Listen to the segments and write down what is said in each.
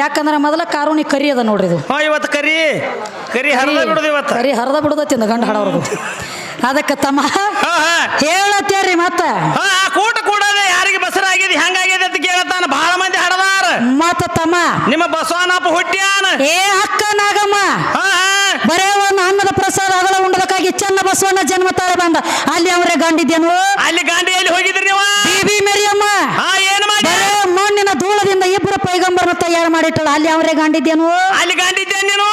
ಯಾಕಂದ್ರೆ ಮೊದಲ ಕಾರುಣಿ ಕರಿ ಅದ ನೋಡ್ರಿ ಇದು. ಹಾ ಇವತ್ತು ಕರಿ. ಕರಿ ಹರಿದ ಬಿಡುದು ಇವತ್ತು. ಕರಿ ಹರಿದ ಬಿಡುದತ್ತಿ ಗಂಡ ಹಾಡವ್ರದು ಅದಕ್ಕೆ ತಮ್ಮ ಹೇಳತ್ತೇರಿ ಮತ್ತ? ಕೂಟ ಕೂಡದೆ ಯಾರಿಗೆ ಬಸರಾಗಿದೆ ಹೆಂಗಾಗಿದೆ ಅಂತ ಕೇಳತ್ತಾನ. ಬಹಳ ಮಂದಿ ಹಡದಾರ. ಮತ್ತ ತಮ್ಮ? ನಿಮ್ಮ ಬಸವನಪ್ಪ ಹುಟ್ಟ್ಯಾನ. ಏ ಅಕ್ಕ ನಾಗಮ್ಮ. ಬರೇ ಒಂದು ಅನ್ನದ ಪ್ರಸಾದ ಅಗಲ ಉಂಡದಕ್ಕಾಗಿ ಚೆನ್ನ ಬಸವಣ್ಣ ಜನ್ಮ ತಾಳ ಬಂದ. ಅಲ್ಲಿ ಅವರೇ ಗಂಡಿದ್ದೇನು ಅಲ್ಲಿ ಗಾಂಡಿಯಲ್ಲಿ ಹೋಗಿದ್ರಿ ನೀವು? ಮೇರಿಯಮ್ಮ. ಹಾ ಏನ್ ಮಾಡಿ? ಬರೇ ಮಣ್ಣಿನ ಧೂಳದಿಂದ ಇಬ್ಬರು ಪೈಗಂಬರನ್ನ ತಯಾರು ಮಾಡಿಟ್ಟಳ. ಅಲ್ಲಿ ಅವರೇ ಗಾಂಡಿದ್ದೇನು? ಅಲ್ಲಿ ಗಾಂಡಿದ್ದೆ ನೀನು?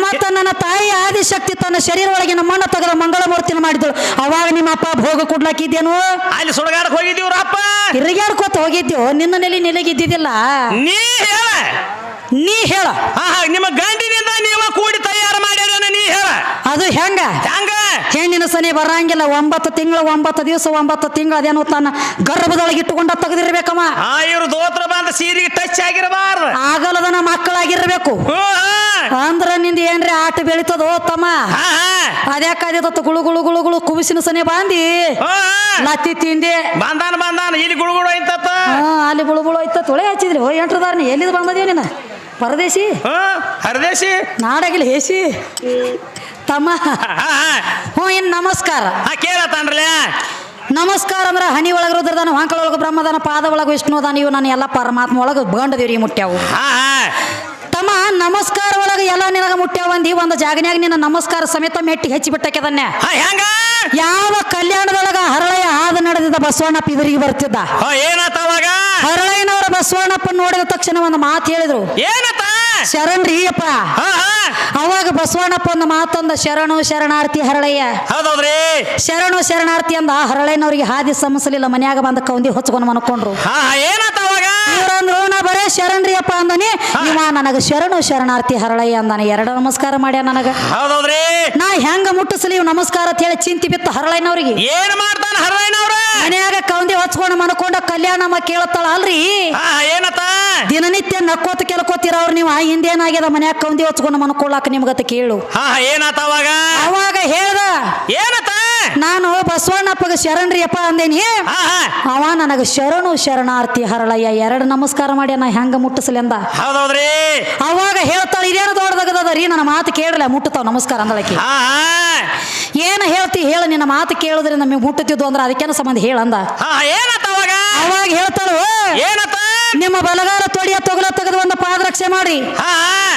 ಮತ್ತ ನನ್ನ ತಾಯಿ ಆದಿಶಕ್ತಿ ತನ್ನ ಶರೀರ ಒಳಗಿನ ಮಣ್ಣ ತೆಗೆದ ಮಂಗಳ ಮೂರ್ತಿನ ಮಾಡಿದಳು. ಅವಾಗ ನಿಮ್ಮ ಅಪ್ಪ ಭೋಗ ಕೊಡ್ಲಾಕಿದ್ದೇನು? ಅಲ್ಲಿ ಸುಡಗಾಡಕ್ ಹೋಗಿದ್ದೀವ್ರಪ್ಪ ತಿರುಗಾಡ್ಕೋತ ಹೋಗಿದ್ಯೋ? ನಿನ್ನ ನೆಲೆ ನೆಲೆಗಿದ್ದಿದ್ದಿಲ್ಲ? ನೀ ಹೇಳ. ನೀ ಹೇಳ. ಹಾ ಹಾ ನಿಮ್ಮ ಗಂಡಿನಿಂದ ಹೇಳ. ಅದು ಹೆಂಗ? ಹೆಂಗ? ಹೆಣ್ಣಿನ ಸನಿ ಬರಂಗಿಲ್ಲ ಒಂಬತ್ತು ತಿಂಗಳು ಒಂಬತ್ತು ದಿವಸ ಒಂಬತ್ತು ತಿಂಗಳು ಅದೇನು ತನ್ನ ಗರ್ಭದೊಳಗೆ ಇಟ್ಟುಕೊಂಡ ತೆಗೆದಿರ್ಬೇಕಮ್ಮ. ಇವ್ರು ದೋತ್ರ ಬಂದ ಸೀರೆಗೆ ಟಚ್ ಆಗಿರಬಾರ್ದು. ಆಗಲದನ ಮಕ್ಕಳಾಗಿರ್ಬೇಕು. ಹ್ಞೂ, ಹಾ. ಅಂದ್ರ ನಿಂದ ಏನ್ರಿ ಆಟ ಬೆಳಿತದೋ ತಮ್ಮ? ಅದ್ಯಾಕಾದಿತ್ತ ಗುಳು ಗುಳು ಗುಳು ಗುಳು ಕುಬಿಸಿನ ಸನಿ ಬಾಂದಿ. ಲತ್ತಿ ತಿಂದೆ. ಬಂದಾನ ಬಂದಾನ. ಇಲ್ಲಿ ಗುಳುಗುಳು ಐತತ್ತ. ಹಾ ಅಲ್ಲಿ ಗುಳುಗುಳು ಗುಳು ಐತ ತೊಳೆ ಹಚ್ಚಿದ್ರಿ. ಓ ಎಂಟ್ರದಾರ್ನಿ. ಎಲ್ಲಿದ್ ಬಂದದೇವ್ ನೀನ? ಪರದೇಶಿ? ಹಾ ಹರದೇಶಿ. ನಾಡಾಗಿಲ್ಲ ಹೇಸಿ ತಮ್ಮ. ಹ್ಞೂ ಇನ್ ನಮಸ್ಕಾರ. ಹಾ ಕೇಳತ್ತಾನ್ರಲ್ಲ ನಮಸ್ಕಾರ ಅಂದ್ರೆ ಹನಿ ಒಳಗೆ ರುದ್ರದಾನ ಹೊಂಕಳ ಒಳಗೆ ಬ್ರಹ್ಮದಾನ ಪಾದ ಒಳಗೆ ವಿಷ್ಣುದಾನ ಇವು ನಾನು ಎಲ್ಲ ಪರಮಾತ್ಮ ಒಳಗೆ ಬಂಡದೇವ್ರಿ ಮುಟ್ಟ್ಯಾವು. ಹಾ ಹಾ. ತಮ್ಮ ನಮಸ್ಕಾರ ಒಳಗೆ ಎಲ್ಲ ನಿನಗೆ ಮುಟ್ಟ್ಯಾವ ಅಂದಿ ಒಂದು ಜಾಗನ್ಯಾಗ ನಿನ್ನ ನಮಸ್ಕಾರ ಸಮೇತ ಮೆಟ್ಟಿ ಹೆಚ್ಚಿ ಹಾ ಹೆಂಗ? ಯಾವ ಕಲ್ಯಾಣದೊಳಗ ಹರಳೆಯ ಹಾದ ನಡೆದಿದ್ದ ಬಸವಣ್ಣ ಪಿದರಿಗೆ ಬರ್ತಿದ್ದ. ಹಾ ಏನಾತ ಅವಾಗ? ಹರಳಯ್ಯನವರ ಬಸವಣ್ಣಪ್ಪ ನೋಡಿದ ತಕ್ಷಣ ಒಂದು ಮಾತು ಹೇಳಿದ್ರು. ಏನತ್ತ ಶರಣ್ರಿ ಅಪ್ಪ ಅವಾಗ ಬಸವಣ್ಣಪ್ಪ ಒಂದು ಮಾತಂದ ಶರಣು ಶರಣಾರ್ಥಿ ಹರಳಯ್ಯ. ಹೌದೌದ್ರಿ. ಶರಣು ಶರಣಾರ್ಥಿ ಅಂದ ಹರಳಯ್ಯನವ್ರಿಗೆ ಹಾದಿ ಸಮಸ್ಯಲಿಲ್ಲ ಮನ್ಯಾಗ ಬಂದ ಕೌಂದಿ ಹೊಚ್ಕೊಂಡು ಮನಕೊಂಡ್ರು ಇವ್ರಂದ್ರು ನಾ ಬರೇ ಶರಣ್ರಿ ಅಪ್ಪ ಅಂದನಿ. ಇವ ನನಗ ಶರಣು ಶರಣಾರ್ಥಿ ಹರಳಯ್ಯ ಅಂದಾನೆ. ಎರಡು ನಮಸ್ಕಾರ ಮಾಡ್ಯ ನನಗ. ಹೌದೌದ್ರಿ. ನಾ ಹೆಂಗ ಮುಟ್ಟಿಸಲಿ ಇವ್ ನಮಸ್ಕಾರ ಅಂತ ಹೇಳಿ ಚಿಂತಿ ಬಿತ್ತು ಹರಳಯ್ಯನವ್ರಿಗೆ. ಏನ್ ಮಾಡ್ತಾನ ಹರವಯ್ಯನವ್ರ ಮನ್ಯಾಗ ಕೌಂದಿ ಹೊಚ್ಕೊಂಡು ಮನ್ಕೊಂಡ ಕಲ್ಯಾಣಮ್ಮ ಕೇಳತ್ತಾಳ ಅಲ್ರಿ ಏನತ್ತ ದಿನನಿತ್ಯ ನಕ್ಕೋತ ಕೆಲ್ಕೋತಿರವ್ರು ನೀವು? ಆ ಹಿಂದೇನಾಗ್ಯದ ಮನ್ಯಾಗ ಕೌಂದಿ ಹೊಚ್ಕೊಂಡು ಮನ್ಕೊಳ್ಳಾಕ ನಿಮ್ಗತ್ತ ಕೇಳು. ಹಾ ಏನಾತ ಅವಾಗ? ಅವಾಗ ಹೇಳ್ದ. ಏನತ? ನಾನು ಬಸವಣ್ಣಪ್ಪಗ ಶರಣ್ರಿ ಅಪ್ಪ ಅಂದೇನಿ. ಅವ ನನಗ ಶರಣು ಶರಣಾರ್ಥಿ ಹರಳಯ್ಯ. ಎರಡು ನಮಸ್ಕಾರ ಮಾಡಿ ನಾ ಹೆಂಗ ಮುಟ್ಟಿಸ್ಲೆಂದ ಹೌದೌದ್ರಿ. ಅವಾಗ ಹೇಳ್ತಾಳ ಇದೇನು ದೊಡ್ಡದಾಗದ ರೀ? ನನ್ನ ಮಾತು ಕೇಳಲ ಮುಟ್ಟತಾವ ನಮಸ್ಕಾರ ಅಂದಳಕಿ. ಏನ ಹೇಳ್ತಿ ಹೇಳ ನಿನ್ನ ಮಾತು ಕೇಳಿದ್ರೆ ನಮಗೆ ಮುಟ್ಟುತ್ತಿದ್ದು ಅಂದ್ರೆ ಅದಕ್ಕೇನ ಸಂಬಂಧ ಹೇಳಂದ ಏನತ್ತ ಅವಾಗ? ಅವಾಗ ಹೇಳ್ತಾಳು ಏನತ್ತ ನಿಮ್ಮ ಬಲಗಾಲ ತೊಡಿಯ ತೊಗಲ ತೆಗೆದು ಒಂದು ಪಾದರಕ್ಷೆ ಮಾಡಿ.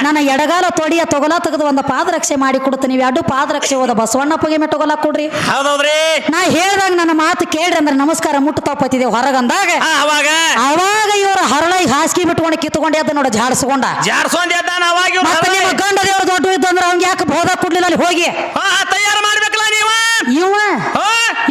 ನನ್ನ ಎಡಗಾಲ ತೊಡಿಯ ತೊಗಲ ತೆಗೆದು ಒಂದು ಪಾದರಕ್ಷೆ ಮಾಡಿ ಕೊಡುತ್ತೆ. ನೀವು ಎರಡು ಪಾದರಕ್ಷೆ ಹೋದ ಬಸವಣ್ಣಪ್ಪಗೆ ಮೇ ತೊಗಲ ಕೊಡ್ರಿ. ನಾ ಹೇಳ್ದಾಗ ನನ್ನ ಮಾತು ಕೇಳ್ರಿ ಅಂದ್ರೆ ನಮಸ್ಕಾರ ಮುಟ್ಟತಾಪತ್ತಿದೆ ಹೊರಗಂದಾಗ. ಹಾ ಅವಾಗ? ಅವಾಗ ಇವ್ರ ಹರಳೈ ಹಾಸಿಗೆ ಬಿಟ್ಕೊಂಡು ಕಿತ್ಕೊಂಡೆ ಅದ ನೋಡ ಜಾಡಿಸ್ಕೊಂಡ. ನಿಮ್ಮ. ಗಂಡ ದೇವ್ರ ದೊಡ್ಡ ಇದ್ದಂದ್ರೆ ಅವ್ನಿಗೆ ಯಾಕೆ ಬೋಧ ಕೊಡ್ಲಿಲ್ಲ ಅಲ್ಲಿ ಹೋಗಿ? ತಯಾರು ಮಾಡ್ಬೇಕಲ್ಲ ನೀವು? ಇವ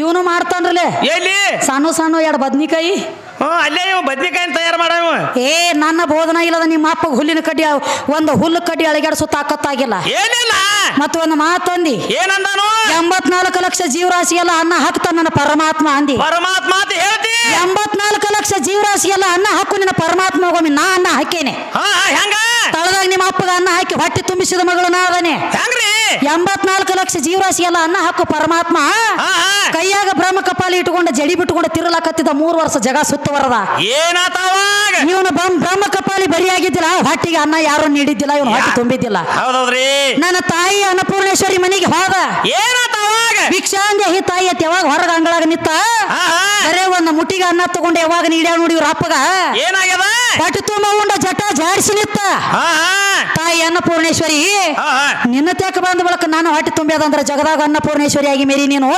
ಇವನು ಮಾಡ್ತಾನ್ರಲೆ ಎಲ್ಲಿ? ಸಣ್ಣ ಸಣ್ಣ ಎರಡು ಬದ್ನಿಕಾಯಿ. ಹಾ ಅಲ್ಲೇ ಇವ ಬದ್ನಿಕಾಯಿನ ತಯಾರು ಮಾಡವ ಏ ನನ್ನ ಬೋಧನ ಇಲ್ಲದ ನಿಮ್ಮ ಅಪ್ಪ ಹುಲ್ಲಿನ ಕಡ್ಡಿ ಒಂದು ಹುಲ್ಲು ಕಡ್ಡಿ ಅಳಿಗಾಡಿಸೋ ತಾಕತ್ತಾಗಿಲ್ಲ. ಏನಿಲ್ಲ. ಮತ್ತು ಒಂದು ಮಾತಂದಿ ಏನಂದಾನು? ಎಂಬತ್ನಾಲ್ಕು ಲಕ್ಷ ಜೀವರಾಶಿ ಎಲ್ಲ ಅನ್ನ ಹಾಕ್ತ ನನ್ನ ಪರಮಾತ್ಮ ಅಂದಿ. ಪರಮಾತ್ಮ ಅಂತ ಹೇಳ್ತಿ. ಎಂಬತ್ನಾಲ್ಕು ಲಕ್ಷ ಜೀವರಾಶಿ ಎಲ್ಲ ಅನ್ನ ಹಾಕು ನಿನ್ನ ಪರಮಾತ್ಮ ಹೋಗೊಮ್ಮೆ ನಾ ಅನ್ನ ಹಾಕೇನೆ. ಹಾ ಹಾ, ಹೆಂಗ? ತಳದಾಗ ನಿಮ್ಮ ಅಪ್ಪಗ ಅನ್ನ ಹಾಕಿ ಹೊಟ್ಟೆ ತುಂಬಿಸಿದ ಮಗಳು ನಾ ಅದನೆ. ಹೆಂಗ್ರಿ? ಎಂಬತ್ನಾಲ್ಕು ಲಕ್ಷ ಜೀವರಾಶಿ ಎಲ್ಲ ಅನ್ನ ಹಾಕು ಪರಮಾತ್ಮ. ಹಾ ಹಾ. ಕೈಯಾಗ ಬ್ರಹ್ಮ ಕಪಾಲಿ ಇಟ್ಕೊಂಡು ಜಡಿ ಬಿಟ್ಕೊಂಡು ತಿರುಲಾಕತ್ತಿದ ಮೂರು ವರ್ಷ ಜಗ ಸುತ್ತವರದ ಏನಾತ ಅವಾಗ? ಇವನು ಬ್ರಹ್ಮ ಕಪಾಲಿ ಬರಿಯಾಗಿದ್ದಿಲ್ಲ ಹೊಟ್ಟಿಗೆ ಅನ್ನ ಯಾರು ನೀಡಿದ್ದಿಲ್ಲ ಇವನು ಹೊಟ್ಟೆ ತುಂಬಿದ್ದಿಲ್ಲ. ಹೌದೌದ್ರಿ. ನನ್ನ ತಾಯಿ ಅನ್ನಪೂರ್ಣೇಶ್ವರಿ ಮನೆಗೆ ಹೋದ. ಏನಾತ ಅವಾಗ? ಭಿಕ್ಷಾಂಗೆ ಹಿ ತಾಯಿ ಅತ್ ಯಾವಾಗ ಹೊರಗ ಅಂಗಳಾಗ ನಿತ್ತ ಹಾ ಒಂದ್ ಬರೇ ಒಂದು ಮುಟ್ಟಿಗೆ ಅನ್ನ ತಗೊಂಡು ಯಾವಾಗ ನೀಡ್ಯಾವ ನೋಡಿ ಇವ್ರ ಅಪ್ಪಗ. ಏನಾಗ್ಯದ? ಹೊಟ್ಟೆ ತುಂಬ ಉಂಡ ಜಟ ಜಾಡಿಸಿ ನಿತ್ತ ಹಾ ಹಾ. ತಾಯಿ ಅನ್ನಪೂರ್ಣೇಶ್ವರಿ ಹಾ ಹಾ. ನಿನ್ನ ತೇಕ ಬಂದ ಬಳಕ ನಾನು ಹೊಟ್ಟೆ ಅಂದ್ರೆ ಜಗದಾಗ ಅನ್ನಪೂರ್ಣೇಶ್ವರಿ ಆಗಿ ಮೇರಿ ನೀನು.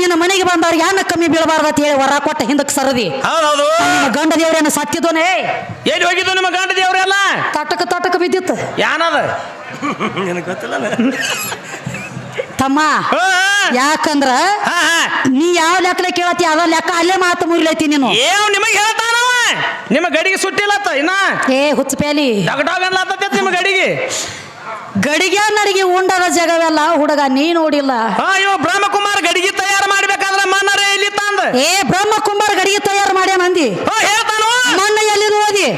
ನಿನ್ನ ಮನೆಗೆ ಬಂದವ್ರಿಗೆ ಯಾನ ಕಮ್ಮಿ ಬೀಳಬಾರ್ದ ಅಂತ ಹೇಳಿ ವರ ಕೊಟ್ಟ ಹಿಂದಕ್ಕೆ ಸರದಿ. ಹೌದೌದು. ನಿಮ್ಮ ಗಂಡ ದೇವ್ರೇನ ಸತ್ತಿದ್ದೋನೇ? ಎಲ್ಲಿ ಹೋಗಿದ್ದು ನಿಮ್ಮ ಗಂಡ ದೇವ್ರೆಲ್ಲ ತಟಕ ತಟಕ ಬಿದ್ದಿತ್ತು. ಯಾನದ? ನಿನಗೆ ಗೊತ್ತಿಲ್ಲ ತಮ್ಮ ಹಾ ಯಾಕಂದ್ರ ಹಾ ಹಾ. ನೀ ಯಾವ ಲೆಕ್ಕಲೆ ಕೇಳತಿ ಅದ ಲೆಕ್ಕ ಅಲ್ಲೇ ಮಾತು ಮುರಿಲೈತಿ ನೀನು. ಏವ್ ನಿಮಗೆ ಹೇಳ್ತಾನವ ನಿಮ್ಮ ಗಡಿಗೆ ಸುಟ್ಟಿಲ್ಲತ್ತ ಇನ್ನ? ಏ ಹುಚ್ಚಪೇಲಿ ಡಾಗ್ ಡಾಗ್ ಅನ್ಲತ್ತೈತಿ ನಿಮ್ಮ ಗಡಿಗೆ. ಗಡಿಗೆ ನಡಿಗೆ ಉಂಡದ ಜಗವೆಲ್ಲ ಹುಡುಗ ನೀ ನೋಡಿಲ್ಲ. ಅಯ್ಯೋ ಬ್ರಹ್ಮಕುಮಾರ್ ಗಡಿಗೆ ತಯಾರು ಮಾಡ್ಬೇಕಾದ್ರೆ ಮಣ್ಣರೇ ಇಲ್ಲಿ ತಂದ. ಏ ಬ್ರಹ್ಮಕುಮಾರ್ ಗಡಿಗೆ ತಯಾರು ಮಾಡ್ಯಾನ ಅಂದಿ ಹೇಳ್ತಾನು? ಮಣ್ಣ ಎಲ್ಲಿ ಓದಿ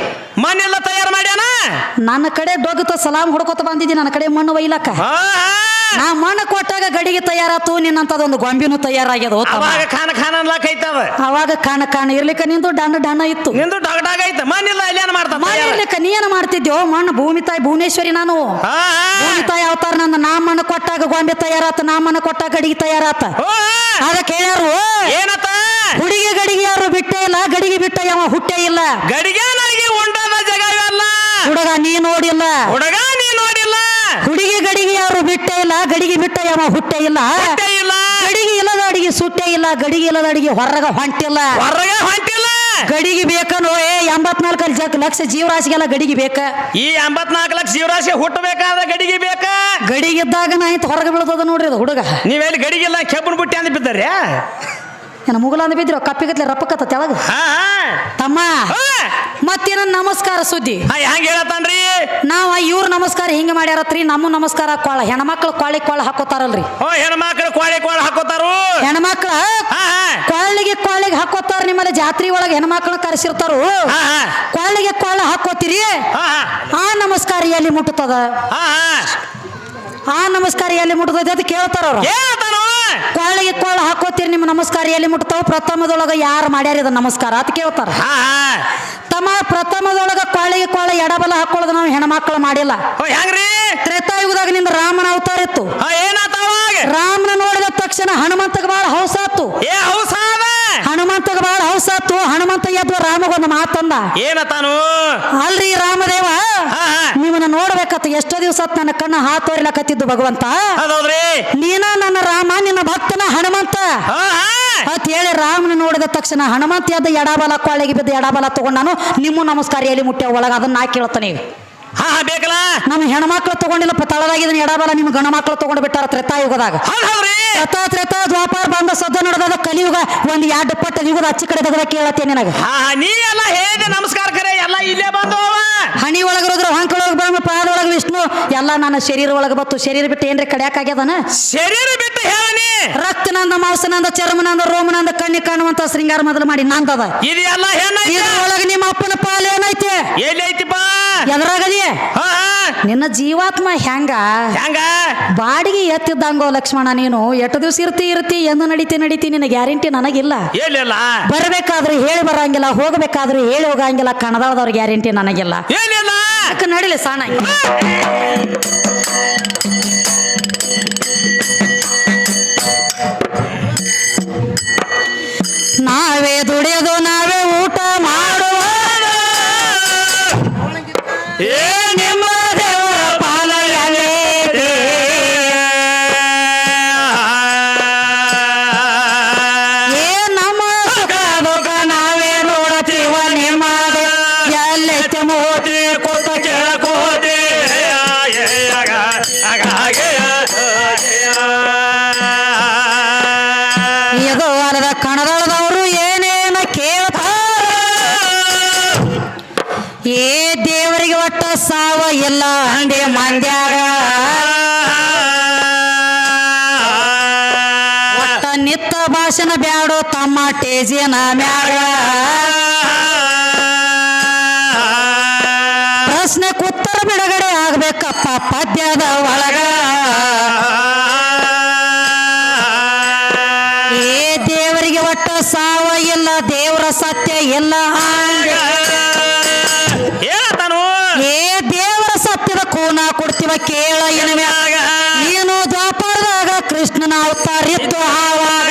ಮಣ್ಣೆಲ್ಲ ತಯಾರು ಮಾಡ್ಯಾನ? ನನ್ನ ಕಡೆ ಡೊಗ್ತ ಸಲಾಮ್ ಹುಡ್ಕೋತ ಬಂದಿದ್ದಿ ನನ್ನ ಕಡೆ ಮಣ್ಣು ಒಯ್ಲಕ್ಕ. ನಾ ಮಣ್ಣು ಕೊಟ್ಟಾಗ ಗಡಿಗೆ ತಯಾರಾತು ನಿನ್ನಂತದೊಂದು ಗೊಂಬಿನೂ ತಯಾರಾಗ್ಯದ ಅವಾಗ ಖಾನ ಅನ್ಲಾಕ್ ಐತದ ಅವಾಗ ಕಾಣ ಕಾಣ ಇರ್ಲಿಕ್ಕ ನಿಂದು ಡಣ್ಣ ಡಣ್ಣ ಇತ್ತು. ನಿಂದು ಐತೆ ಮಣ್ಣಿಲ್ಲ ಇಲ್ಲೇನು ಮಾಡ್ತಾನ ಮಾಡಿರ್ಲಿಕ್ಕ ನೀ ಏನ ಮಾಡ್ತಿದ್ಯೋ? ಮಣ್ಣು ಭೂಮಿ ತಾಯಿ ಭುವನೇಶ್ವರಿ ನಾನು. ಹಾ. ಭೂಮಿ ತಾಯಿ ಅವತಾರ ನನ್ನ ನಾ ಮಣ್ಣು ಕೊಟ್ಟಾಗ ಗೊಂಬೆ ತಯಾರಾತ ನಾ ಮಣ್ಣು ಕೊಟ್ಟಾಗ ಗಡಿಗೆ ತಯಾರಾತ. ಅದಕ್ಕೆ ಹೇಳ್ಯಾರು ಏನತ್ತ? ಹುಡುಗಿ ಗಡಿಗೆ ಯಾರು ಬಿಟ್ಟೇ ಇಲ್ಲ? ಗಡಿಗೆ ಬಿಟ್ಟ ಯಾವ ಹುಟ್ಟೆ ಇಲ್ಲ? ಗಡಿಗೆ ನನಗೆ ಉಂಡದ ಜಗವಲ್ಲ. ಹುಡುಗ ನೀ ನೋಡಿಲ್ಲ? ಹುಡುಗ ನೀ ನೋಡಿಲ್ಲ. ಹುಡುಗಿ ಗಡಿಗೆ ಯಾರು ಬಿಟ್ಟೇ ಇಲ್ಲ? ಗಡಿಗೆ ಬಿಟ್ಟ ಯಾವ ಹುಟ್ಟೆ ಇಲ್ಲ? ಹೊಟ್ಟೆ ಇಲ್ಲ. ಗಡಿಗೆ ಇಲ್ಲದ ಅಡಿಗೆ ಸುಟ್ಟೇ ಇಲ್ಲ? ಗಡಿಗೆ ಇಲ್ಲದ ಅಡಿಗೆ ಹೊರಗ ಹೊಂಟಿಲ್ಲ? ಹೊರಗೆ ಹೊಂಟಿಲ್ಲ. ಗಡಿಗೆ ಬೇಕನೋ ಏ ಎಂಬತ್ನಾಲ್ಕು ಜ ಲಕ್ಷ ಜೀವರಾಶಿಗೆಲ್ಲ ಗಡಿಗೆ ಬೇಕ? ಈ ಎಂಬತ್ನಾಲ್ಕು ಲಕ್ಷ ಜೀವರಾಶಿ ಹುಟ್ಟಬೇಕಾದ ಗಡಿಗೆ ಬೇಕ? ಗಡಿಗಿದ್ದಾಗ ನಾ ಇಂತ ಹೊರಗೆ ಬೀಳ್ತದ ನೋಡ್ರಿ ಅದು ಹುಡುಗ. ನೀವೆಲ್ಲಿ ಗಡಿಗೆಲ್ಲ ಕೆಬ್ಬನ್ ಬಿಟ್ಟಿ ಅಂತ ಬಿದ್ದಾರ್ಯಾ? ಏನ ಮುಗಲ ಅಂದ ಬಿದ್ದಿರೋ ಕಪ್ಪಿಗತ್ಲೆ ರಪ್ಪಕತ್ತ ತೆಳಗ. ತಮ್ಮ. ಮತ್ತೇನ ನಮಸ್ಕಾರ ಸುದ್ದಿ. ಹೆಂಗ ಹೇಳತ್ತಾನ್ರಿ? ನಾವ ಇವ್ರ ನಮಸ್ಕಾರ ಹಿಂಗ ಮಾಡ್ಯಾರತ್ರಿ ನಮ್ಮ ನಮಸ್ಕಾರ ಕೊಳ ಹೆಣ್ಮಕ್ಳು ಕೊಳ್ಳಿ ಕೊಳ್ಳ ಹಾಕೋತಾರಲ್ರಿ. ಓ ಹೆಣ್ಮಕ್ಳು ಕೋಳಿ ಕೋಳ ಹಾಕೋತಾರು? ಹೆಣ್ಮಕ್ಳ ಕೊಳ್ಳಿಗೆ ಕೊಳ್ಳಿಗೆ ಹಾಕೋತಾರ ನಿಮ್ಮಲ್ಲಿ ಜಾತ್ರೆ ಒಳಗೆ ಹೆಣ್ಮಕ್ಳು ಕರೆಸಿರ್ತಾರು. ಕೊಳ್ಳಿಗೆ ಕೊಳ್ಳ ಹಾಕೋತೀರಿ? ಆ ನಮಸ್ಕಾರ ಎಲ್ಲಿ ಮುಟ್ಟುತ್ತದ ಆ ನಮಸ್ಕಾರ ಎಲ್ಲಿ ಮುಟ್ಟುತ್ತದೆ ಅಂತ ಕೇಳ್ತಾರ ಅವ್ರು. ಕೊಳ್ಳಿಗೆ ಕೊಳ್ಳ ಹಾಕೋತೀರಿ ನಿಮ್ಮ ನಮಸ್ಕಾರ ಎಲ್ಲಿ ಮುಟ್ತಾವ ಪ್ರಥಮದೊಳಗ ಯಾರು ಮಾಡ್ಯಾರ ಇದ ನಮಸ್ಕಾರ ಅಂತ ಕೇಳ್ತಾರ. ತಮ್ಮ ಪ್ರಥಮದೊಳಗ ಕೊಳ್ಳಿಗೆ ಕೊಳ್ಳ ಎಡಬಲ ಹಾಕೊಳ್ಳೋದು ನಾವು ಹೆಣ್ಮಕ್ಳು ಮಾಡಿಲ್ಲ. ಹೆಂಗ್ರಿ? ತ್ರೇತಾಯುಗದಾಗ ನಿಂದ ರಾಮನ ಅವತಾರ ಇತ್ತು. ರಾಮನ ನೋಡಿದ ತಕ್ಷಣ ಹನುಮಂತಗ ಹೌಸ ಹೌಸಾತು ಏ ಹೌಸಾದ ಹನುಮಂತಗ ಬಾಳ ಹೌಸಾತು ಹನುಮಂತ ಎದ್ದು ರಾಮಗೊಂದು ಮಾತಂದ. ಏನತಾನು? ಅಲ್ರಿ ರಾಮದೇವ ನಿಮ್ಮನ್ನ ನೋಡ್ಬೇಕತ್ತ ಎಷ್ಟೋ ದಿವಸ ನನ್ನ ಕಣ್ಣ ಹಾತೋರಿಲಕತ್ತಿದ್ದು ಭಗವಂತ. ನೀನ ನನ್ನ ರಾಮ ನಿನ್ನ ಭಕ್ತನ ಹನುಮಂತ. ಅತ್ ಹೇಳಿ ರಾಮನ ನೋಡಿದ ತಕ್ಷಣ ಹನುಮಂತ ಎದ್ದ ಎಡಬಲ ಕೊಳಗಿ ಬಿದ್ದ ಎಡಬಲ ತಗೊಂಡು ನಾನು ನಿಮ್ಮ ನಮಸ್ಕಾರ ಎಲ್ಲಿ ಮುಟ್ಟ್ಯ ಒಳಗ. ಅದನ್ನ ನಾ ಕೇಳ್ತಾನೆ ಹಾ ಹಾ ಬೇಕಲ್ಲ? ನಮ್ಮ ಹೆಣ್ಮಕ್ಳು ತಗೊಂಡಿಲ್ಲಪ್ಪ ತಳದಾಗಿದ್ದನ ಎಡಬಲ ನಿಮ್ ಗಣ ಮಕ್ಳು ತಗೊಂಡು ಬಿಟ್ಟಾರ ತ್ರೇತಾಯುಗದಾಗ ಯುಗದಾಗ. ಹೌದ್ರಿ? ತ್ರೇತಾ ತ್ರೇತಾ ದ್ವಾಪಾರ ಬಂದ ಸದ್ದ ನಡೆದ ಕಲಿಯುಗ ಒಂದ್ ಎರಡು ಪಟ್ಟ ಯುಗದ ಅಚ್ಚಿ ಕಡೆ ತೆಗೆದ ಕೇಳತ್ತೇನೆ ನಿನಗ. ಹಾ ಹಾ ನೀ ಎಲ್ಲ ನಮಸ್ಕಾರ ಕರೆ ಎಲ್ಲ ಇಲ್ಲೇ ಬಂದು ಅವ. ಹಣಿ ಒಳಗೆ ರುದ್ರ ಹೊಂಕಳೊಳಗೆ ಬ್ರಹ್ಮ ಪಾದ ಒಳಗೆ ವಿಷ್ಣು. ಎಲ್ಲ ನನ್ನ ಶರೀರ ಒಳಗೆ ಬತ್ತು. ಶರೀರ ಬಿಟ್ಟು ಏನ್ರಿ ಕಡ್ಯಾಕಾಗ್ಯದನ ಶರೀರ ಬಿಟ್ಟು ಹೇಳನಿ ರಕ್ತನಂದ ಮಾಂಸನಂದ ಚರ್ಮನಂದ ರೋಮನಂದ ಕಣ್ಣಿ ಕಾಣುವಂತ ಶೃಂಗಾರ ಮೊದಲು ಮಾಡಿ. ನಂದದ. ಇದು ಒಳಗ ನಿಮ್ಮ ಅಪ್ಪನ ಪಾಲ ಏನೈತಿ? ಎಲ್ಲೈತಿ ಬಾ ಎದ್ರಾಗದಿ ನಿನ್ನ ಜೀವಾತ್ಮ ಹೆಂಗ ಹೆಂಗ ಬಾಡಿಗೆ ಎತ್ತಿದ್ದಂಗೋ ಲಕ್ಷ್ಮಣ ನೀನು ಎಷ್ಟು ದಿವಸ ಇರ್ತಿ ಇರ್ತಿ ಎಂದು ನಡೀತಿ ನಡೀತಿ ನಿನ್ನ ಗ್ಯಾರಂಟಿ ನನಗಿಲ್ಲ. ಬರಬೇಕಾದ್ರೆ ಹೇಳಿ ಬರಂಗಿಲ್ಲ ಹೋಗಬೇಕಾದ್ರೆ ಹೇಳಿ ಹೋಗಂಗಿಲ್ಲ ಕನ್ನಡದವ್ರ ಗ್ಯಾರಂಟಿ ನನಗಿಲ್ಲ. ಎಲ್ಲಿಲ್ಲ ಅದಕ್ಕೆ ನಡಿಲಿ ಸಣ್ಣ ಇಲ್ಲ ಹಂಡೆ ಮಂಡ್ಯಾರ ಒಟ್ಟ ನಿತ್ತ ಭಾಷಣ ಬ್ಯಾಡೋ ತಮ್ಮ ಟೇಜಿನ ಮ್ಯಾಗ ಪ್ರಶ್ನೆ ಉತ್ತರ ಬಿಡುಗಡೆ ಆಗ್ಬೇಕಪ್ಪ ಪದ್ಯದ ಒಳಗ. ಏ ದೇವರಿಗೆ ಒಟ್ಟ ಸಾವ ಇಲ್ಲ, ದೇವರ ಸತ್ಯ ಇಲ್ಲ. ಕೇಳ ಇನ್ಮ್ಯಾ ನೀನು ದ್ವಾಪರದಾಗ ಕೃಷ್ಣನ ಅವತಾರ ಇತ್ತು ಆವಾಗ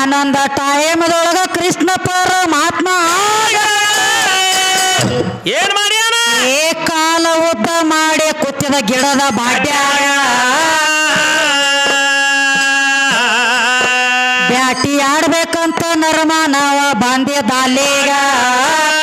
ಹನ್ನೊಂದ ಟೈಮದೊಳಗ ಕೃಷ್ಣ ಪರಮಾತ್ಮ ಆಗ. ಏನ್ ಮಾಡ್ಯಾನ? ಏ ಕಾಲ ಉದ್ದ ಮಾಡಿ ಕುತ್ತಿದ ಗಿಡದ ಬಾಡ್ಯಾಗ ನರಮ ನಾವ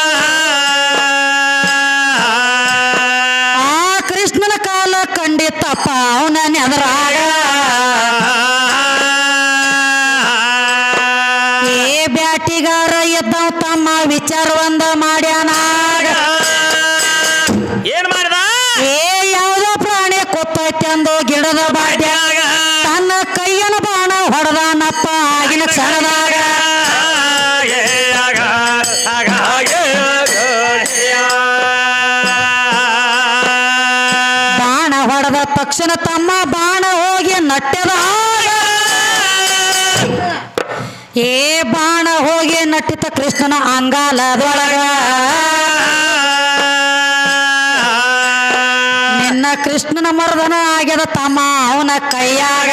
ತಕ್ಷಣ ತಮ್ಮ ಬಾಣ ಹೋಗಿ ನಟ್ಯದ ಏ ಬಾಣ ಹೋಗಿ ನಟ್ಟಿತ ಕೃಷ್ಣನ ಅಂಗಾಲದೊಳಗ. ನಿನ್ನ ಕೃಷ್ಣನ ಮರ್ದನ ಆಗ್ಯದ ತಮ್ಮ ಅವನ ಕೈಯಾಗ.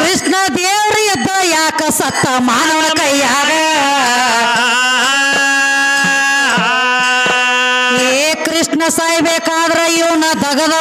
ಕೃಷ್ಣ ದೇವ್ರ ಎದ್ದ ಯಾಕ ಸತ್ತ ಮಾನವನ ಕೈಯಾಗ. ಇವನ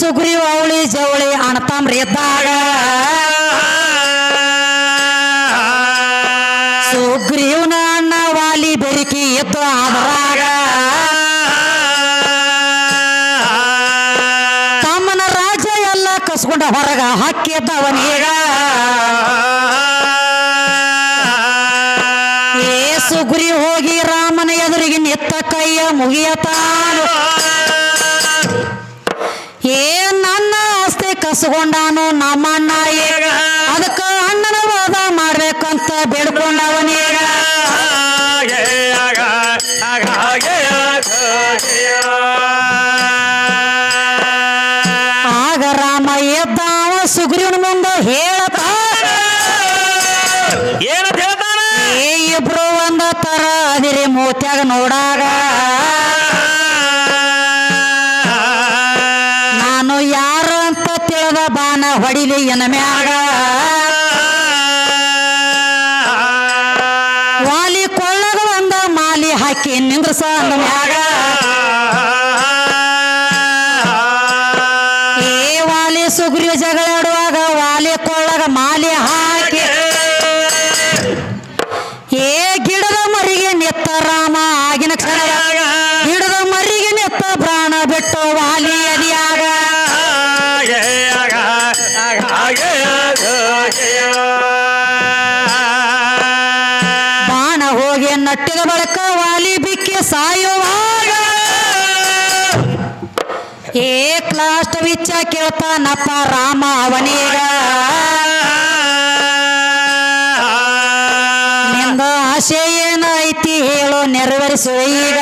ಸುಗ್ರೀವ ಅವಳಿ ಜವಳಿ ಅಣತಾಮ್ರಿ ಇದ್ದಾಗ ಸುಗ್ರೀವನ ಅಣ್ಣ ವಾಲಿ ಬೆರಿಕಿ ಎದ್ದು ಆದರಾಗ. ತಮ್ಮನ ರಾಜ ಎಲ್ಲ ಕಸ್ಕೊಂಡ ಹೊರಗ ಹಾಕಿದ್ದವನೀಗ ಏ ಸುಗ್ರಿ ಹೋಗಿ ರಾಮನ ಎದುರಿಗೆ ನಿತ್ತ ಕೈಯ ಮುಗಿಯತಾನು. ಬಾನ ಹೊಡಿಲಿ ಎನ ಮ್ಯಾಗ. ವಾಲಿ ಕೊಳ್ಳದ ಒಂದ ಮಾಲಿ ಹಾಕಿ ನಿಂದ್ರಸ ಅಂದ ಮ್ಯಾಗ. ಏ ಕ್ಲಾಸ್ಟ್ ವಿಚ್ಚ ಕೇಳ್ತಾನಪ್ಪ ರಾಮ ಅವನೀಗ. ನಿಂದ ಆಸೆ ಏನೈತಿ ಹೇಳು ನೆರವೇರಿಸುವ ಈಗ.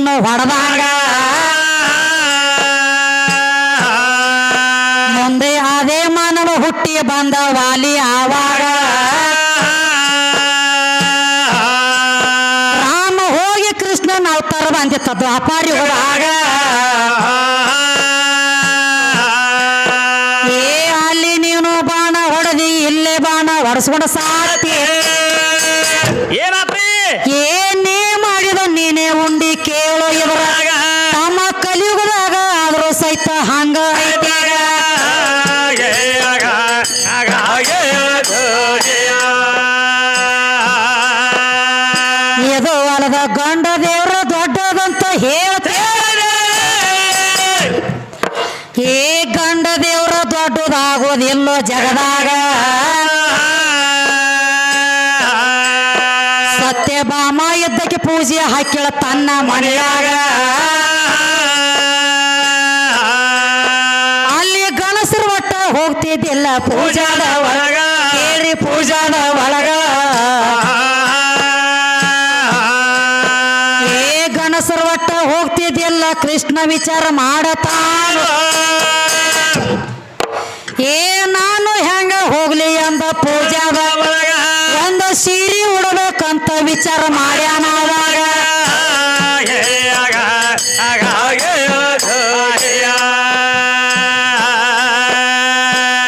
ನೀನು ಹೊಡೆದಾಗ ಮುಂದೆ ಅದೇ ಮಾನವ ಹುಟ್ಟಿ ಬಂದ ವಾಲಿ ಆವಾಗ ರಾಮ ಹೋಗಿ ಕೃಷ್ಣನ ಅವತಾರ ಬಂದಿತ್ತ ದ್ವಾಪಾರ ಹೋದಾಗ ಏ ಅಲ್ಲಿ ನೀನು ಬಾಣ ಹೊಡೆದಿ ಇಲ್ಲೇ ಬಾಣ ಹೊಡೆಸ್ಕೊಂಡು ಸಾತಿ ಏನಾತ್ರಿ? ಏನೇ ಜಗದಾಗ ಸತ್ಯಭಾಮ ಯುದ್ಧಕ್ಕೆ ಪೂಜೆ ಹಾಕಿಳ ತನ್ನ ಮನೆಯಾಗ. ಅಲ್ಲಿ ಗಣಸರು ಒಟ್ಟ ಹೋಗ್ತಿದ್ದಿಲ್ಲ ಪೂಜಾದ ಒಳಗ. ಕೇಳಿ ಪೂಜಾದ ಒಳಗ. ಏ ಗಣಸರು ಒಟ್ಟ ಹೋಗ್ತಿದ್ದಿಲ್ಲ ಕೃಷ್ಣ ವಿಚಾರ ಮಾಡತಾನು ವಿಚಾರ ಮಾಡ್ಯಾನ ಅವಾಗ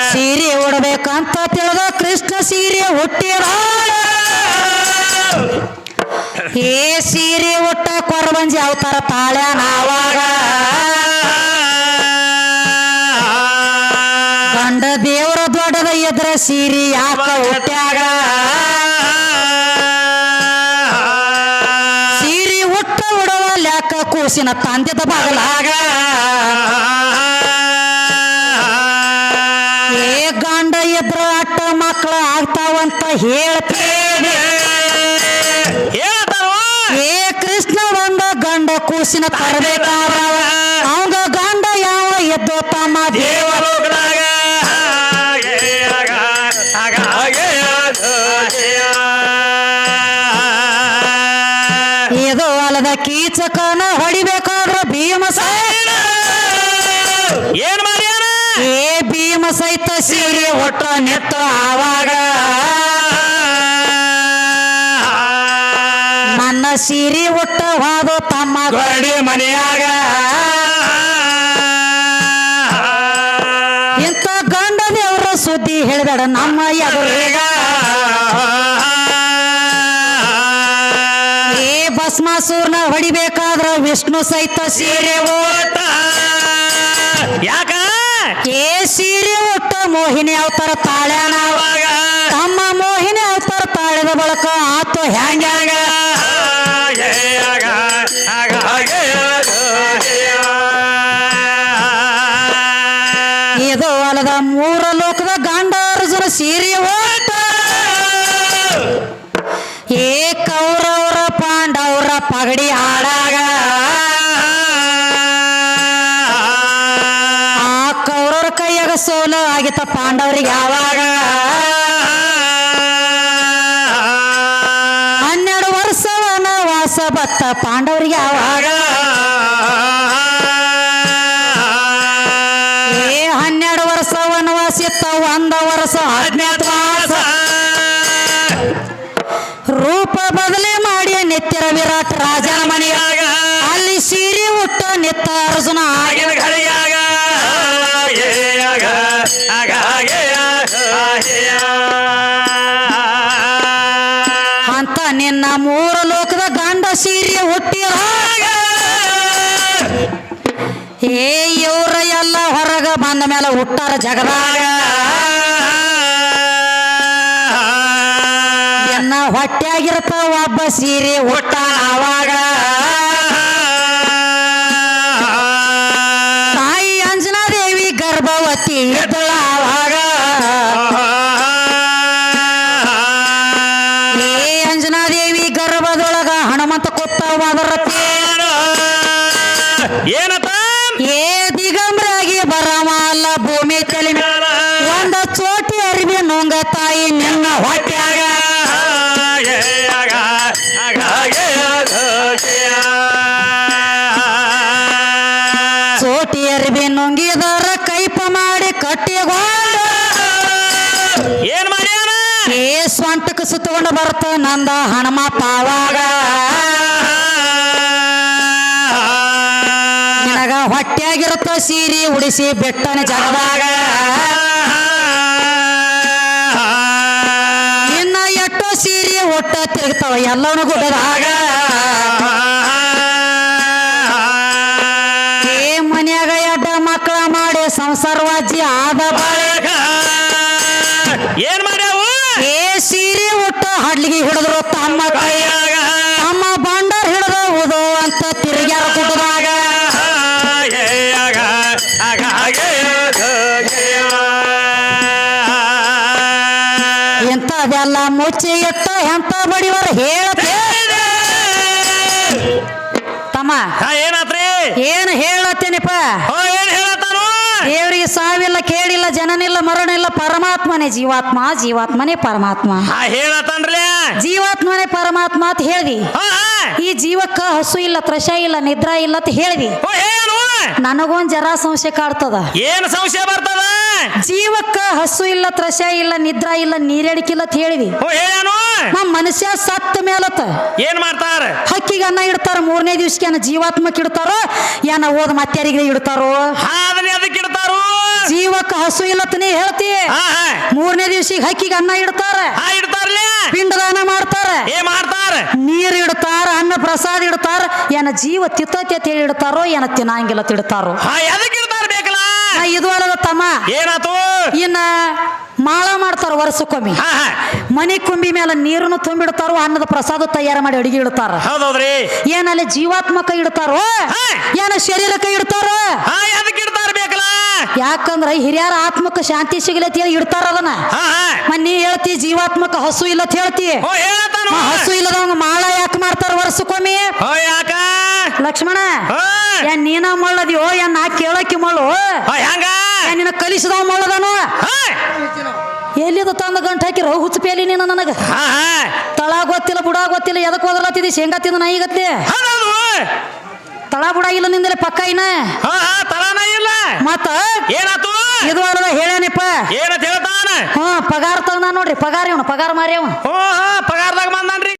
ಸೀರೆ ಉಡಬೇಕಂತ ತಿಳಿದ ಕೃಷ್ಣ ಸೀರೆ ಹುಟ್ಟಿರ ಏ ಸೀರೆ ಉಟ್ಟ ಕೊರವಂಜಿ ಅವತಾರ ತಾಳ್ಯಾನ ಅವಾಗ ಗಂಡ ದೇವರ ದೊಡ್ಡದ ಎದ್ರ ಸೀರೆ ಯಾಕ ಹುಟ್ಟ್ಯಾಗ ಕೂಸಿನ ತಂದೆದ ಬಗಲಾಗ ಏ ಗಂಡ ಎದ್ರ ಅಟ್ಟ ಮಕ್ಕಳು ಆಗ್ತಾವಂತ ಹೇಳ್ತೇನೆ ಏ ಕೃಷ್ಣ ಒಂದ ಗಂಡ ಕೂಸಿನ ತರಬೇಕಾದ್ರ ಅವಂಗ ಗಂಡ ಯಾವ ಎದ್ದು ತಮ್ಮ ದೇವ ಸೀರೆ ಹೊಟ್ಟ ನೆತ್ತ ಆವಾಗ ನನ್ನ ಸೀರೆ ಹೊಟ್ಟ ಹೋದ ತಮ್ಮ ಗಡಿ ಮನೆಯಾಗ. ಇಂಥ ಗಂಡ ಅವರ ಸುದ್ದಿ ಹೇಳಬೇಡ ನಮ್ಮ ಎದುರೀಗ ಏ ಭಸ್ಮಾಸೂರ್ನ ಹೊಡಿಬೇಕಾದ್ರ ವಿಷ್ಣು ಸಹಿತ ಸೀರೆ ಓಟ ಮೋಹಿನಿ ಅವತಾರ ತಾಳ್ಯಾನ ಆಗಿತ್ತ ಪಾಂಡವರಿಗೆ ಯಾವಾಗ ಹನ್ನೆರಡು ವರ್ಷ ವನವಾಸ ಬತ್ತ ಪಾಂಡವರಿಗೆ ಯಾವಾಗ ಸೀರೆ ಹುಟ್ಟಿದ ಏ, ಇವ್ರ ಎಲ್ಲ ಹೊರಗ ಬಂದ ಮೇಲೆ ಹುಟ್ಟಾರ ಜಗದಾಗ. ಎನ್ನ ಹೊಟ್ಯಾಗಿರ್ತ ಒಬ್ಬ ಸೀರೆ ಹುಟ್ಟ ಆವಾಗ. ಚೋಟಿ ಅರಿವಿ ನುಂಗಿದರ ಕೈಪ ಮಾಡಿ ಕಟ್ಟಿಗೊಂಡ. ಏನ್ ಮಾಡ್ಯಾನ ಏ ಸ್ವಂಟಕ್ಕೆ ಸುತ್ತಕೊಂಡು ಬರ್ತ ನಂದ ಹಣಮ ಪಾವಾಗ. ನಿನಗ ಹೊಟ್ಟೆಯಾಗಿರುತ್ತ ಸೀರಿ ಉಡಿಸಿ ಬೆಟ್ಟನ ಜಗದಾಗ. ಇನ್ನ ಎಟ್ಟೋ ಸೀರೆ ಒಟ್ಟ ತಿರುಗ್ತಾವ ಎಲ್ಲವನು ಗುಡ್ಡದಾಗ. ಎಂತ ಬಡಿವರ ಹೇಳತ್ತೆ. ತಮ್ಮ ಏನಾತ್ರಿ? ಏನು ಹೇಳತ್ತೇನಪ್ಪ? ಏನ್ ಹೇಳತ್ತಾನು? ದೇವರಿಗೆ ಸಾವಿಲ್ಲ ಕೇಳಿಲ್ಲ ಜನನಿಲ್ಲ ಮರಣಿಲ್ಲ ಪರಮಾತ್ಮನೇ ಜೀವಾತ್ಮ ಜೀವಾತ್ಮನೇ ಪರಮಾತ್ಮ. ಹಾ ಹೇಳತ್ತನ್ರಿ ಜೀವಾತ್ಮನೇ ಪರಮಾತ್ಮ ಅಂತ ಹೇಳ್ದಿ. ಹಾ ಹಾ. ಈ ಜೀವಕ್ಕ ಹಸು ಇಲ್ಲ ತ್ರಶ ಇಲ್ಲ ನಿದ್ರಾ ಇಲ್ಲ ಅಂತ ಹೇಳ್ದಿ. ಓ ಏನು ನನಗೊಂದ್ ಜರಾ ಸಂಶಯ ಕಾಡ್ತದ. ಏನ್ ಸಂಶಯ ಬರ್ತದ? ಜೀವಕ್ಕ ಹಸು ಇಲ್ಲ ತ್ರಶ ಇಲ್ಲ ನಿದ್ರಾ ಇಲ್ಲ ನೀರೇಡಿಕಿಲ್ಲ ಅಂತ ಹೇಳಿವಿ. ಓ ಹೇಳೇನು ನಮ್ಮ ಮನುಷ್ಯ ಸತ್ತ ಮೇಲತ್ತ. ಏನ್ ಮಾಡ್ತಾರ? ಹಕ್ಕಿಗೆ ಅನ್ನ ಇಡ್ತಾರ ಮೂರನೇ ದಿವ್ಸಕ್ಕೆ ಏನ ಜೀವಾತ್ಮಕ್ ಇಡ್ತಾರೋ ಏನ ಓದ್ ಮತ್ತಾರಿಗೆ ಇಡ್ತಾರೋ? ಹಾ ಅದನ್ನ ಅದಕ್ಕೆ ಇಡ್ತಾರು? ಜೀವಕ್ಕ ಹಸು ಇಲ್ಲತ್ತ ನೀ ಹೇಳ್ತಿ. ಹಾ ಹಾ. ಮೂರನೇ ದಿವ್ಸಿಗೆ ಹಕ್ಕಿಗೆ ಅನ್ನ ಇಡ್ತಾರ. ಹಾ ಇಡ್ತಾರಲ್ಲ ಪಿಂಡದಾನ ಮಾಡ್ತಾರ. ಏ ಮಾಡ್ತಾರ? ನೀರ್ ಇಡ್ತಾರ ಅನ್ನ ಪ್ರಸಾದ ಇಡ್ತಾರ ಏನ ಜೀವ ತಿತ್ತತೆ ಅಂತ ಹೇಳಿ ಇಡ್ತಾರೋ ಏನ ತಿನ್ನಂಗಿಲ್ಲ ಅಂತ ಇಡ್ತಾರೋ? ಹಾ ಇದು ಅಲ್ಲದ ತಮ್ಮ. ಏನಾತು? ಇನ್ನ ಮಾಳ ಮಾಡ್ತಾರ ವರ್ಷಕ್ಕೊಮ್ಮೆ. ಹಾ ಹಾ. ಮನಿ ಕುಂಬಿ ಮೇಲೆ ನೀರನ್ನು ತುಂಬಿಡ್ತಾರೋ ಅನ್ನದ ಪ್ರಸಾದ ತಯಾರು ಮಾಡಿ ಅಡಿಗೆ ಇಡ್ತಾರ. ಹೌದೌದ್ರಿ. ಏನಲ್ಲಿ ಜೀವಾತ್ಮಕ ಇಡ್ತಾರೋ. ಏನ ಶರೀರಕ್ಕೆ ಇಡ್ತಾರೋ ಹಾ ಎದಕ್ಕೆ ಇಡ್ತಾರ ಬೇಕಲ್ಲ ಯಾಕಂದ್ರ ಹಿರಿಯರ ಆತ್ಮಕ ಶಾಂತಿ ಸಿಗಲತಿ ಇಡ್ತಾರ ಅದನ್ನ. ನೀ ಹೇಳ್ತಿ ಜೀವಾತ್ಮಕ ಹಸು ಇಲ್ಲ ಅಂತ ಹೇಳ್ತಿ. ಹಸು ಇಲ್ಲದ ಮಾಳ ಯಾಕೆ ಮಾಡ್ತಾರ ವರ್ಷಕ್ಕೊಮ್ಮೆ? ಲಕ್ಷ್ಮಣ ಏನ್ ನೀನ ಮಳ್ಳದಿಯೋ ಏನ್ ನಾ ಕೇಳಕ್ಕೆ ಮಳ್ಳು? ನಿನ್ನ ಕಲಿಸಿದವ ಮಳ್ಳದನು? ಎಲ್ಲಿದ ತಂದ ಗಂಟು ಹಾಕಿರೋ? ಹುಚ್ಚ ಪೇಲಿ ನೀನು ನನಗ? ತಳ ಗೊತ್ತಿಲ್ಲ ಬುಡ ಗೊತ್ತಿಲ್ಲ ಎದಕ್ಕೆ ಹೋದ್ರತ್ತಿದಿ ಶೇಂಗಾ ತಿಂದ ನಾ ಹೌದೌದು. ತಳ ಬುಡ ಇಲ್ಲ ನಿಂದಲೇ ಪಕ್ಕ ಇನ್ನ? ಹಾ ಹಾ ತರಾನ ಇಲ್ಲ. ಮತ್ತ? ಏನಾತು? ಇದು ಅಲ್ಲ ಹೇಳ್ಯಾನಿಪ್ಪ ಏನಂತ ಹೇಳ್ತಾನ? ಹ್ಞೂ ಪಗಾರ ತಗನ ನೋಡ್ರಿ ಪಗಾರ ಇವನು ಪಗಾರ ಮಾರಿ ಅವ ಓ ಹಾ ಪಗಾರದಾಗ ಬಂದಾನ್ರಿ.